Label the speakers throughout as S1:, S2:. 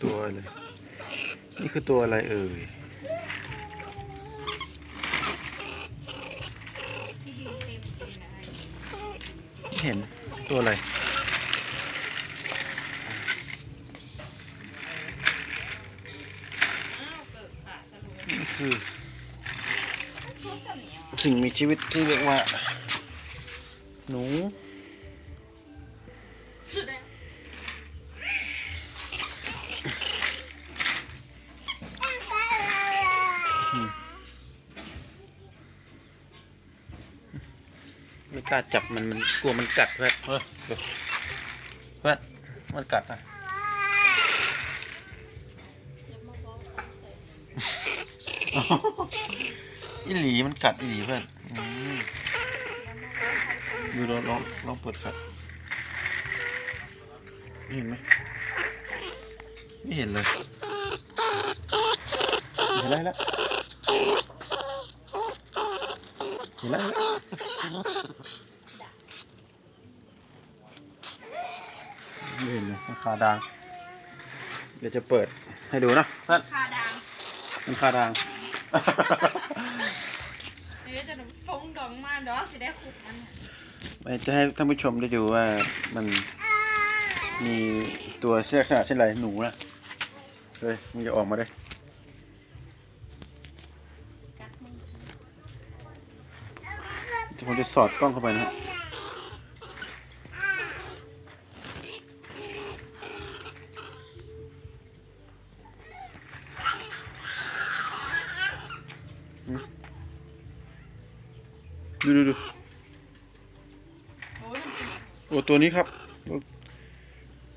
S1: เลยนี่คือตัวอะไรเอ่ย
S2: ที่เห็
S1: นตัวอะไร นี่คือสิ่งมีชีวิตที่เรียกว่า หนู ไม่กล้าจับมันมันกลัวมันกัดเพื่อนเฮ้ยเดี๋ยวเพื่อนมันกัดอะ
S2: อี
S1: หลีมันกัดอีหลีเพื่อนดูลองลองลองเปิดกัดเห็นไหมไม่เห็นเลยเห็นอะไรแล้ว เห็นแล้วเห็นแล้วไม่เห็นเลยมันคาดาง เดี๋ยวจะเปิดให้ดูนะเพื่อน
S2: คาดัง
S1: มันคาดาง
S2: เดี๋ยวจะฟงดองมาดอกสิได้ขุดมัน
S1: ไปจะให้ท่านผู้ชมได้ดูว่ามันมีตัวเชือกขนาดเช่นไรหนูนะเลยมันจะออกมาได้
S2: กัดมึง
S1: ผมจะสอดกล้องเข้าไปนะฮะอืมดูดูดู
S2: โอ้ยมันเป็น
S1: โอ้ตัวนี้ครับ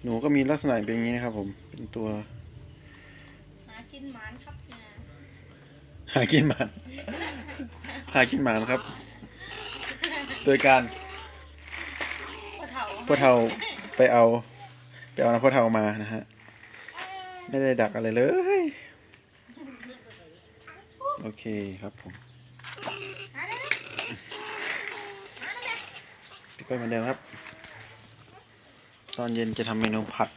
S1: หนูก็มีลักษณะเป็นอย่างนี้นะครับผม เป็นตัว
S2: หากินหมานครับเนี่ย
S1: หากินหมาน หากินหมานครับ โดยการ
S2: พ่อเฒ่า
S1: พ่อเทาไปเอาไปเอาน้ำพ่อเทามานะฮะ ไม่ได้ดักอะไรเลย โอเคครับผม
S2: หาได้ไหมหาได้ไหม
S1: พี่ก้อยเหมือนเดิมครับ ตอนเย็นจะทำเมนูผัด